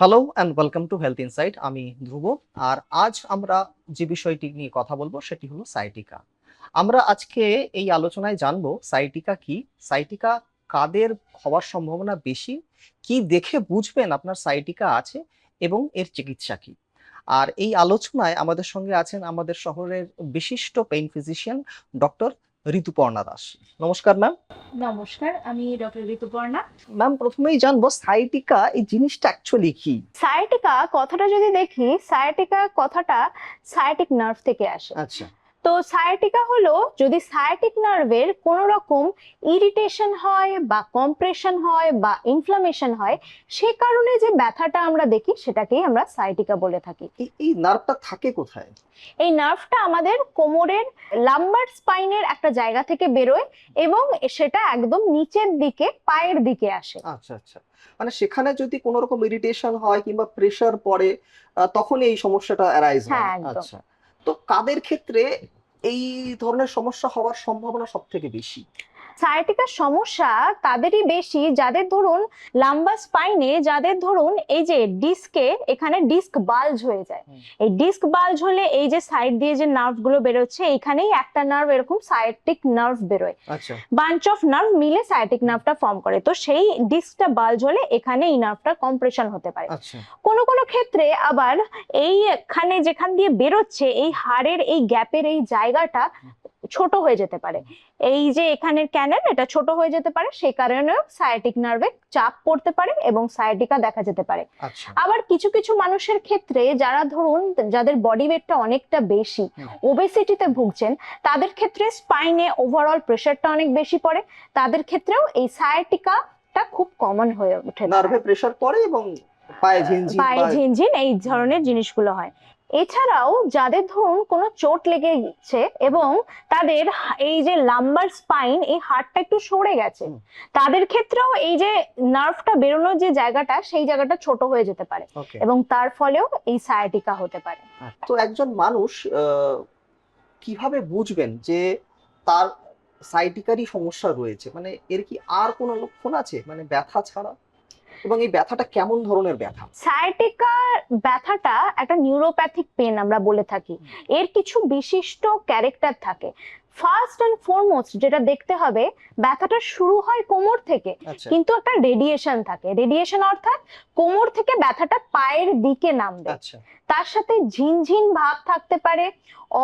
Hello and welcome to health insight আমি ধ্রুব, আর আজ আমরা যে বিষয়টি নিয়ে কথা বলব সেটি হলো সাইটিকা। আমরা আজকে এই আলোচনায় জানব সাইটিকা কি, সাইটিকা কাদের হওয়ার সম্ভাবনা বেশি, কি দেখে বুঝবেন আপনার সাইটিকা আছে এবং এর চিকিৎসা কি। আর এই আলোচনায় আমাদের সঙ্গে আছেন আমাদের শহরের বিশিষ্ট pain physician doctor Rituparna Das. নমস্কার ম্যাম নমস্কার আমি ডক্টর ঋতুপর্ণা। ম্যাম প্রথমেই জানব সাইটিকা এই জিনিসটা অ্যাকচুয়ালি কি? সাইটিকা কথাটা যদি দেখি সাইটিকা কথাটা সাইটিক নার্ভ থেকে আসে। আচ্ছা। তো সায়াটিকা হলো যদি সায়াটিক নার্ভের কোনো রকম ইরিটেশন হয় বা কম্প্রেশন হয় বা ইনফ্লামেশন হয় সে কারণে যে ব্যথাটা আমরা দেখি সেটাকেই আমরা সায়াটিকা বলে থাকি। এই নার্ভটা থাকে কোথায়? এই নার্ভটা আমাদের কোমরের লাম্বার স্পাইনের একটা জায়গা থেকে বেরোয় এবং সেটা একদম নিচের দিকে পায়ের দিকে আসে। আচ্ছা আচ্ছা। মানে সেখানে যদি কোনো রকম ইরিটেশন হয় কিংবা প্রেসার পড়ে তখন এই সমস্যাটা অ্যারাইজ হয়। হ্যাঁ, আচ্ছা। তো কাদের ক্ষেত্রে এই ধরনের সমস্যা হওয়ার সম্ভাবনা সব থেকে বেশি। সায়াটিকার সমস্যা তাদেরই বেশি। যাদের ধরুন লাম্বা স্পাইনে যাদের ধরুন এই যে ডিস্কে এখানে ডিস্ক বাল্জ হয়ে যায়। এই ডিস্ক বাল্জ হলে এই যে সাইড দিয়ে যে নার্ভগুলো বেরোচ্ছে এইখানেই একটা নার্ভ এরকম সায়াটিক নার্ভ বেরোয়। বাঞ্চ অফ নার্ভ মিলে সায়াটিক নার্ভটা ফর্ম করে। তো সেই ডিস্কটা বাল্জ হলে এখানে এই নার্ভটা কম্প্রেশন হতে পারে। আচ্ছা। কোনো কোনো ক্ষেত্রে আবার এইখানে যেখান দিয়ে বেরোচ্ছে এই হাড়ের এই গ্যাপের এই জায়গাটা ছোট হয়ে যেতে পারে। এই যে এখানের ক্যানেল এটা ছোট হয়ে যেতে পারে সেই কারণেও সায়াটিক নার্ভে চাপ পড়তে পারে এবং সায়াটিকা দেখা যেতে পারে। আচ্ছা। আবার কিছু কিছু মানুষের ক্ষেত্রে যারা ধরুন যাদের বডি ওয়েটটা অনেকটা বেশি ওবেসিটিতে ভুগছেন তাদের ক্ষেত্রে স্পাইনে ওভারঅল প্রেশারটা অনেক বেশি পড়ে। তাদের ক্ষেত্রেও এই সায়াটিকাটা খুব কমন হয়ে ওঠে। নার্ভে প্রেসার পড়ে এবং পায়ে ঝিনঝিন পায়ে ঝিনঝিন এই ধরনের জিনিসগুলো হয়। এছাড়াও যাদের ধরুন কোনো চোট লেগে গেছে এবং তাদের এই যে লাম্বার স্পাইন এই হাড়টা একটু সরে গেছে তাদের ক্ষেত্রেও এই যে নার্ভটা বেরোনোর যে জায়গাটা সেই জায়গাটা ছোট হয়ে যেতে পারে এবং তার ফলেও এই সায়াটিকা হতে পারে। তো একজন মানুষ কীভাবে বুঝবেন যে তার সাইটিকারই সমস্যা রয়েছে? মানে এর কি আর কোনো লক্ষণ আছে? মানে ব্যথা ছাড়া? এবং এই ব্যথাটা কেমন ধরনের ব্যথা? সায়াটিকা ব্যথাটা একটা নিউরোপ্যাথিক পেন আমরা বলে থাকি। এর কিছু বিশিষ্ট ক্যারেক্টার থাকে। ফার্স্ট অ্যান্ড ফরমোস্ট যেটা দেখতে হবে ব্যথাটা শুরু হয় কোমর থেকে আচ্ছা। কিন্তু একটা রেডিয়েশন থাকে। রেডিয়েশন অর্থাৎ কোমর থেকে ব্যথাটা পায়ের দিকে নামবে। আচ্ছা। তার সাথে ঝিনঝিন ভাব থাকতে পারে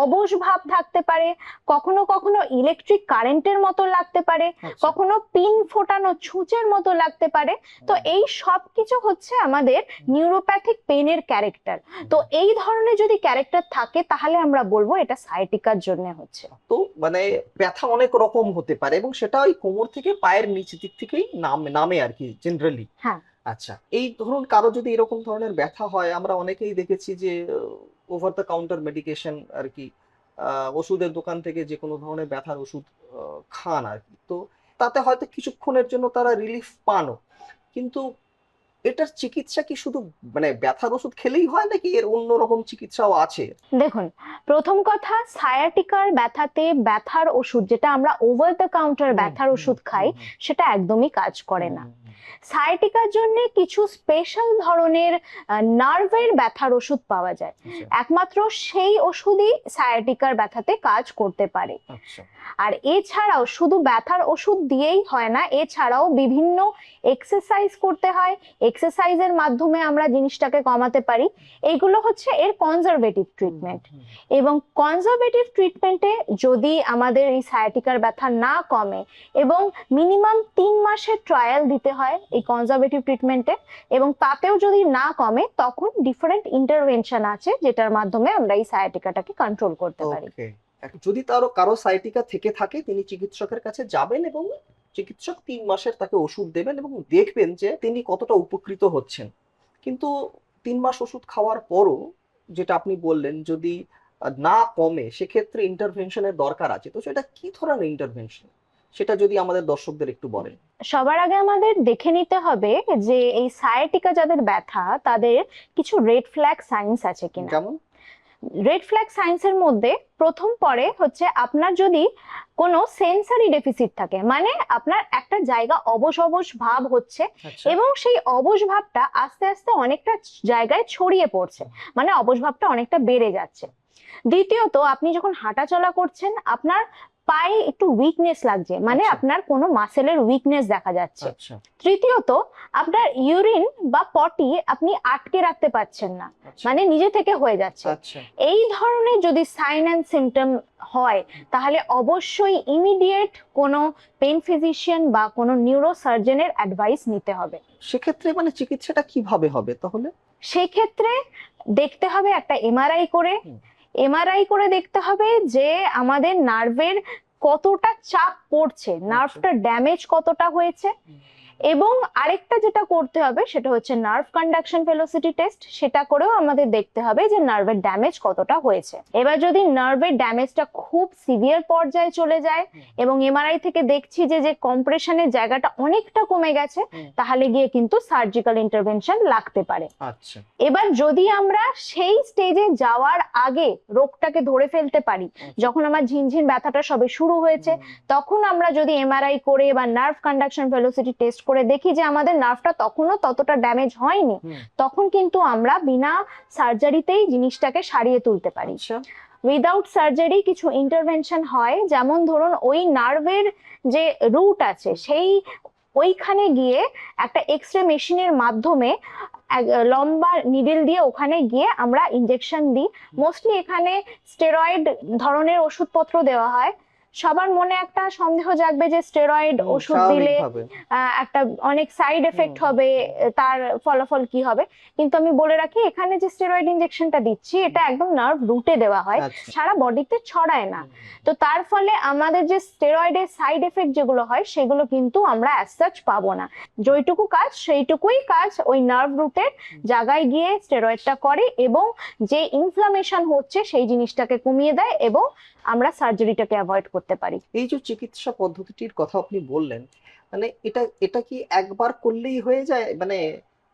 অবশ ভাব থাকতে পারে কখনো কখনো ইলেকট্রিক কারেন্টের মতো লাগতে পারে আচ্ছা। কখনো পিন ফোটানো ছুঁচের মতো লাগতে পারে। তো এই সব কিছু হচ্ছে আমাদের নিউরোপ্যাথিক পেনের ক্যারেক্টার তো এই ধরনের যদি ক্যারেক্টার থাকে তাহলে আমরা বলব এটা সাইটিকার জন্য হচ্ছে। তো মানে ব্যথা অনেক রকম হতে পারে এবং সেটা ওই কোমর থেকে পায়ের নিচের দিক থেকেই নামে নামে আর কি জেনারেলি হ্যাঁ। আচ্ছা এই ধরুন কারও যদি এরকম ধরনের ব্যথা হয় আমরা অনেকেই দেখেছি যে ওভার দ্য কাউন্টার মেডিকেশন আর কি ওষুধের দোকান থেকে যে কোনো ধরনের ব্যথার ওষুধ খান আর কি তো তাতে হয়তো কিছুক্ষণের জন্য তারা রিলিফ পানও। কিন্তু এটার চিকিৎসা কি শুধু মানে ব্যথার ওষুধ খেলেই হয় নাকি এর অন্য রকম চিকিৎসাও আছে? দেখুন প্রথম কথা সায়াটিকার ব্যথাতে ব্যথার ওষুধ যেটা আমরা ওভার দ্য কাউন্টার ব্যথার ওষুধ খাই সেটা একদমই কাজ করে না। সায়াটিকার জন্য কিছু স্পেশাল ধরনের নার্ভের ব্যথার ওষুধ পাওয়া যায়। আচ্ছা। একমাত্র সেই ওষুধই সায়াটিকার ব্যথাতে কাজ করতে পারে। আচ্ছা। আর এছাড়াও শুধু ব্যথার ওষুধ দিয়েই হয় না এছাড়াও বিভিন্ন এক্সারসাইজ করতে হয়। এক্সারসাইজের মাধ্যমে আমরা জিনিসটাকে কমাতে পারি। এইগুলো হচ্ছে এর কনজারভেটিভ ট্রিটমেন্ট এবং কনজারভেটিভ ট্রিটমেন্টে যদি আমাদের এই সায়াটিকার ব্যথা না কমে এবং মিনিমাম তিন মাসের ট্রায়াল দিতে হয় এই কনজারভেটিভ ট্রিটমেন্টে এবং তাতেও যদি না কমে, তখন ডিফারেন্ট ইন্টারভেনশন আছে যেটার মাধ্যমে আমরা এই সায়াটিকাটাকে কন্ট্রোল করতে পারি। যদি তারও, কারও সাইটিকা থেকে থাকে, তিনি চিকিৎসকের কাছে যাবেন এবং চিকিৎসক তিন মাসের তাকে ওষুধ দেবেন এবং দেখবেন যে তিনি কতটা উপকৃত হচ্ছেন। কিন্তু তিন মাস ওষুধ খাওয়ার পরও, যেটা আপনি বললেন, যদি না কমে, সেক্ষেত্রে ইন্টারভেনশনের দরকার আছে। তো সেটা কি ধরনের ইন্টারভেনশন সেটা যদি আমাদের দর্শকদের একটু বলেন। সবার আগে আমাদের দেখে নিতে হবে যে এই সায়াটিকা যাদের ব্যথা তাদের কিছু রেড ফ্ল্যাগ সাইন্স আছে কিনা। যেমন রেড ফ্ল্যাগ সায়েন্সের মধ্যে প্রথম পরে হচ্ছে আপনার যদি কোনো সেন্সারি ডেফিসিট থাকে মানে আপনার একটা জায়গা অবশ অবশ ভাব হচ্ছে আচ্ছা। এবং সেই অবশ ভাবটা আস্তে আস্তে অনেকটা জায়গায় ছড়িয়ে পড়ছে মানে অবশ ভাবটা অনেকটা বেড়ে যাচ্ছে। দ্বিতীয়ত আপনি যখন হাঁটাচলা করছেন আপনার পায়ে একটু উইকনেস লাগছে মানে আচ্ছা। আপনার কোনো মাসেলের উইকনেস দেখা যাচ্ছে। আচ্ছা। তৃতীয়ত আপনার ইউরিন বা পটি আপনি আটকে রাখতে পারছেন না আচ্ছা। মানে নিজে থেকে হয়ে যাচ্ছে। এই ধরনের যদি সাইন অ্যান্ড সিমটম হয় তাহলে অবশ্যই ইমিডিয়েট কোনো পেন ফিজিশিয়ান বা কোনো নিউরো সার্জনের অ্যাডভাইস নিতে হবে। সেক্ষেত্রে মানে চিকিৎসাটা কীভাবে হবে তাহলে? সেক্ষেত্রে দেখতে হবে একটা এমআরআই করে। এমআরআই করে দেখতে হবে যে আমাদের নার্ভের কতটা চাপ পড়ছে নার্ভটা ড্যামেজ কতটা হয়েছে। এবং আরেকটা যেটা করতে হবে সেটা হচ্ছে নার্ভ কন্ডাকশন ভেলোসিটি টেস্ট সেটা করেও আমাদের দেখতে হবে যে নার্ভের ড্যামেজ কতটা হয়েছে। এবার যদি নার্ভের ড্যামেজটা খুব সিভিয়ার পর্যায়ে চলে যায় এবং এমআরআই থেকে দেখছি যে যে কম্প্রেশনের জায়গাটা অনেকটা কমে গেছে তাহলে গিয়ে কিন্তু সার্জিক্যাল ইন্টারভেনশন লাগতে পারে। আচ্ছা। এবার যদি আমরা সেই স্টেজে যাওয়ার আগে রোগটাকে ধরে ফেলতে পারি যখন আমার ঝিনঝিন ব্যথাটা সবে শুরু হয়েছে তখন আমরা যদি এমআরআই করে বা নার্ভ কন্ডাকশন ভেলোসিটি টেস্ট করে দেখি যে আমাদের নার্ভটা তখনও ততটা ড্যামেজ হয়নি। তখন কিন্তু আমরা বিনা সার্জারিতেই জিনিসটাকে সারিয়ে তুলতে পারি। আচ্ছা। উইদাউট সার্জারি কিছু ইন্টারভেনশন হয় যেমন ধরুন ওই নার্ভের যে রুট আছে সেই ওইখানে গিয়ে একটা এক্স রে মেশিনের মাধ্যমে লম্বা নিডল দিয়ে ওখানে গিয়ে আমরা ইনজেকশন দিই। মোস্টলি এখানে স্টেরয়েড ধরনের ওষুধপত্র দেওয়া হয়। সবার মনে একটা সন্দেহ জাগবে যে স্টেরয়েড ওষুধ দিলে একটা অনেক সাইড এফেক্ট হবে তার ফলাফল কি হবে। কিন্তু আমি বলে রাখি এখানে যে স্টেরয়েড ইনজেকশনটা দিচ্ছি এটা একদম নার্ভ রুটে দেওয়া হয় আচ্ছা। সারা বডিতে ছড়ায় না। তো তার ফলে আমাদের যে স্টেরয়েডের সাইড এফেক্ট যেগুলো হয় সেগুলো কিন্তু আমরা অ্যাজ সাচ পাবো না। যেইটুকু কাজ সেইটুকুই কাজ ওই নার্ভ রুটের জায়গায় গিয়ে স্টেরয়েডটা করে এবং যে ইনফ্লামেশন হচ্ছে সেই জিনিসটাকে কমিয়ে দেয় এবং আমরা সার্জারিটাকে অ্যাভয়েড করতে পারি। এই যে চিকিৎসা পদ্ধতিটির কথা আপনি বললেন মানে এটা এটা কি একবার করলেই হয়ে যায়? মানে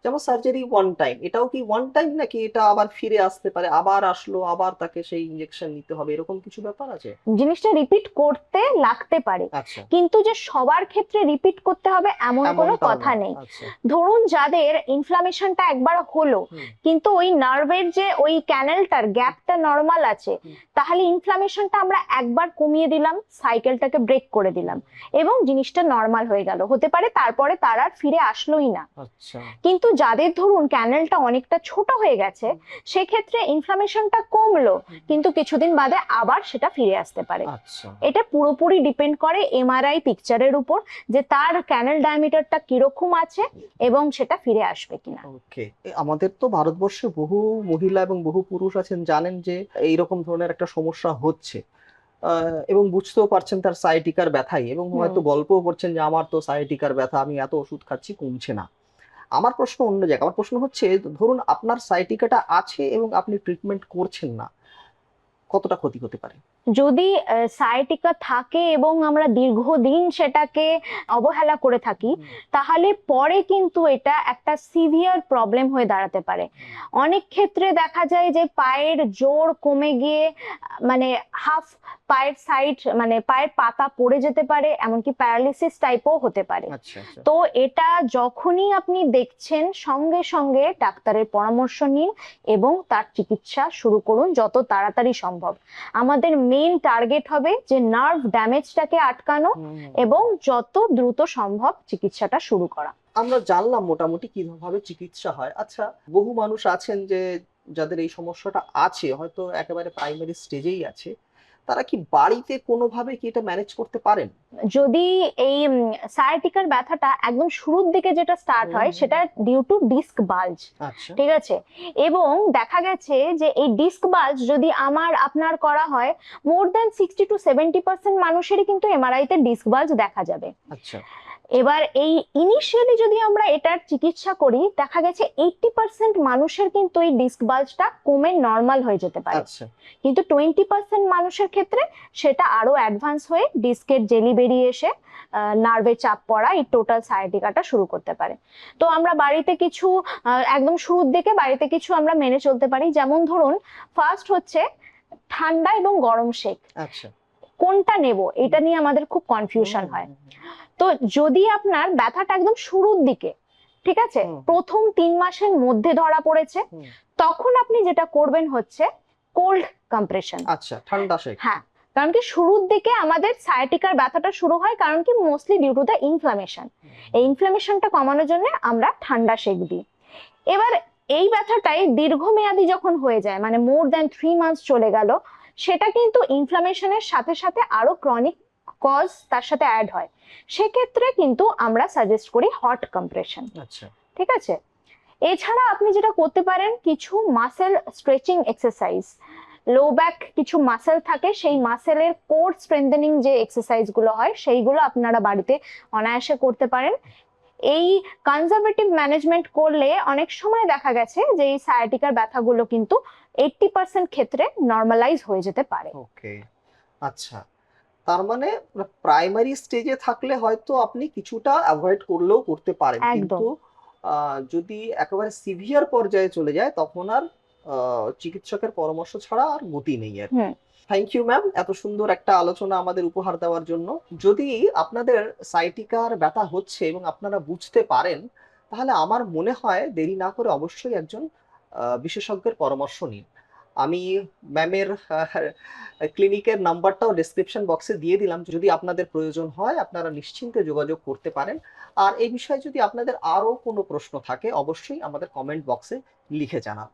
যেমন সার্জারি ওয়ান টাইম এটাও কি ওয়ান টাইম নাকি এটা আবার ফিরে আসতে পারে আবার আসলো আবার তাকে সেই ইনজেকশন নিতে হবে এরকম কিছু ব্যাপার আছে? জিনিসটা রিপিট করতে লাগতে পারে আচ্ছা। কিন্তু যে সবার ক্ষেত্রে রিপিট করতে হবে এমন কোনো কথা নেই। আচ্ছা। ধরুন যাদের ইনফ্লামেশনটা একবার হলো কিন্তু ওই নার্ভের যে ওই ক্যানেলটার গ্যাপটা নর্মাল আছে। তাহলে ইনফ্লামেশনটা আমরা একবার কমিয়ে দিলাম সাইকেলটাকে ব্রেক করে দিলাম এবং জিনিসটা নর্মাল হয়ে গেল। হতে পারে তারপরে তার আর ফিরে আসলোই না। আচ্ছা। কিন্তু যাদের ধরুন ক্যানেলটা অনেকটা ছোট হয়ে গেছে সেক্ষেত্রে ইনফ্লামেশনটা কমলো কিন্তু কিছুদিন বাদে আবার সেটা ফিরে আসতে পারে। আচ্ছা। এটা পুরোপুরি ডিপেন্ড করে এমআরআই পিকচারের উপর যে তার ক্যানেল ডায়ামিটারটা কীরকম আছে এবং সেটা ফিরে আসবে কিনা। ওকে আমাদের তো ভারতবর্ষে বহু মহিলা এবং বহু পুরুষ আছেন জানেন যে এইরকম ধরনের একটা সমস্যা হচ্ছে। এবং বুঝতেও পারছেন তার সাইটিকার ব্যথাই এবং হয়তো গল্পও করছেন যে আমার তো সাইটিকার ব্যথা আমি এত ওষুধ খাচ্ছি কমছে না। আমার প্রশ্ন অন্য জায়গায় আমার প্রশ্ন হচ্ছে ধরুন আপনার সাইটিকাটা আছে এবং আপনি ট্রিটমেন্ট করছেন না। কতটা ক্ষতি হতে পারে? যদি সায়াটিকা থাকে এবং আমরা দীর্ঘদিন সেটাকে অবহেলা করে থাকি তাহলে পরে কিন্তু এটা একটা সিভিয়ার প্রবলেম হয়ে দাঁড়াতে পারে। অনেক ক্ষেত্রে দেখা যায় যে পায়ের জোর কমে গিয়ে মানে হাফ পায়ের সাইড মানে পায়ের পাতা পড়ে যেতে পারে এমনকি প্যারালিসিস টাইপও হতে পারে। আচ্ছা আচ্ছা। তো এটা যখনই আপনি দেখছেন সঙ্গে সঙ্গে ডাক্তারের পরামর্শ নিন এবং তার চিকিৎসা শুরু করুন যত তাড়াতাড়ি সম্ভব। আমাদের মেইন টার্গেট হবে যে নার্ভ ড্যামেজটাকে আটকানো এবং যত দ্রুত সম্ভব চিকিৎসাটা শুরু করা। আমরা জানলাম মোটামুটি কীভাবে চিকিৎসা হয়। আচ্ছা বহু মানুষ আছেন যে যাদের এই সমস্যাটা আছে হয়তো একেবারে প্রাইমারি স্টেজেই আছে। তারা কি বাড়িতে কোনোভাবে কি এটা ম্যানেজ করতে পারেন? যদি এই সায়াটিকার ব্যথাটা একদম শুরুর দিকে যেটা স্টার্ট হয় সেটা ডিউ টু ডিস্ক বাল্জ ঠিক আছে? এবং দেখা গেছে যে এই ডিস্ক বাল্জ যদি আমার আপনার করা হয় more than sixty to seventy percent মানুষেরই কিন্তু এমআরআই তে ডিস্ক বাল্জ দেখা যাবে। আচ্ছা। এবার এই ইনিশিয়ালি যদি আমরা এটার চিকিৎসা করি দেখা গেছে এইটটি পার্সেন্ট মানুষের কিন্তু এই ডিস্ক বাল্জটা কমে নর্মাল হয়ে যেতে পারে। আচ্ছা। কিন্তু টোয়েন্টি পার্সেন্ট মানুষের ক্ষেত্রে সেটা আরও অ্যাডভান্স হয়ে ডিস্কের জেলি বেরিয়ে এসে নার্ভে চাপ পড়া এই টোটাল সায়াটিকাটা শুরু করতে পারে। তো আমরা বাড়িতে কিছু একদম শুরুর দিকে বাড়িতে কিছু আমরা মেনে চলতে পারি। যেমন ধরুন ফার্স্ট হচ্ছে ঠান্ডা এবং গরম শেক আচ্ছা। কোনটা নেব? এটা নিয়ে আমাদের খুব কনফিউশন হয়। তো যদি আপনার ব্যথাটা একদম শুরুর দিকে ঠিক আছে? প্রথম তিন মাসের মধ্যে ধরা পড়েছে তখন আপনি যেটা করবেন হচ্ছে কোল্ড কম্প্রেশন আচ্ছা ঠান্ডা শেক হ্যাঁ কারণ কি শুরুর দিকে আমাদের সায়াটিকার ব্যথাটা শুরু হয় কারণ কি mostly due to the inflammation এই ইনফ্লামেশনটা কমানোর জন্য আমরা ঠান্ডা সেক দিই। এবার এই ব্যথাটাই দীর্ঘমেয়াদী যখন হয়ে যায় মানে মোর দ্যান থ্রি মান্থস চলে গেল সেটা কিন্তু ইনফ্লামেশনের সাথে সাথে আরও ক্রনিক কজ তার সাথে অ্যাড হয়। সেক্ষেত্রে কিন্তু আমরা সাজেস্ট করি হট কম্প্রেশন আচ্ছা। ঠিক আছে? এছাড়া আপনি যেটা করতে পারেন কিছু muscle stretching exercise low back কিছু মাসেল থাকে সেই মাসেলের কোর স্ট্রেন্থেনিং যে এক্সারসাইজগুলো হয় সেইগুলো আপনারা বাড়িতে অনায়াসে করতে পারেন। এই কনজারভেটিভ ম্যানেজমেন্ট করলে অনেক সময় দেখা গেছে যে এই সায়াটিকার ব্যথাগুলো কিন্তু এইটটি পার্সেন্ট ক্ষেত্রে নর্মালাইজ হয়ে যেতে পারে। ওকে আচ্ছা। তার মানে প্রাইমারি স্টেজে থাকলে হয়তো আপনি কিছুটা অ্যাভয়েড করলেও করতে পারেন। কিন্তু যদি একেবারে সিভিয়ার পর্যায়ে চলে যায় তখন আর চিকিৎসকের পরামর্শ ছাড়া আর গতি নেই আর। থ্যাংক ইউ ম্যাম এত সুন্দর একটা আলোচনা আমাদের উপহার দেওয়ার জন্য। যদি আপনাদের সাইটিকার ব্যথা হচ্ছে এবং আপনারা বুঝতে পারেন তাহলে আমার মনে হয় দেরি না করে অবশ্যই একজন বিশেষজ্ঞের পরামর্শ নিন। আমি ম্যামের ক্লিনিকের নাম্বারটাও ডিসক্রিপশন বক্সে দিয়ে দিলাম। যদি আপনাদের প্রয়োজন হয়, আপনারা নিশ্চিন্তে যোগাযোগ করতে পারেন। আর এই বিষয়ে যদি আপনাদের আরও কোনো প্রশ্ন থাকে, অবশ্যই আমাদের কমেন্ট বক্সে লিখে জানান।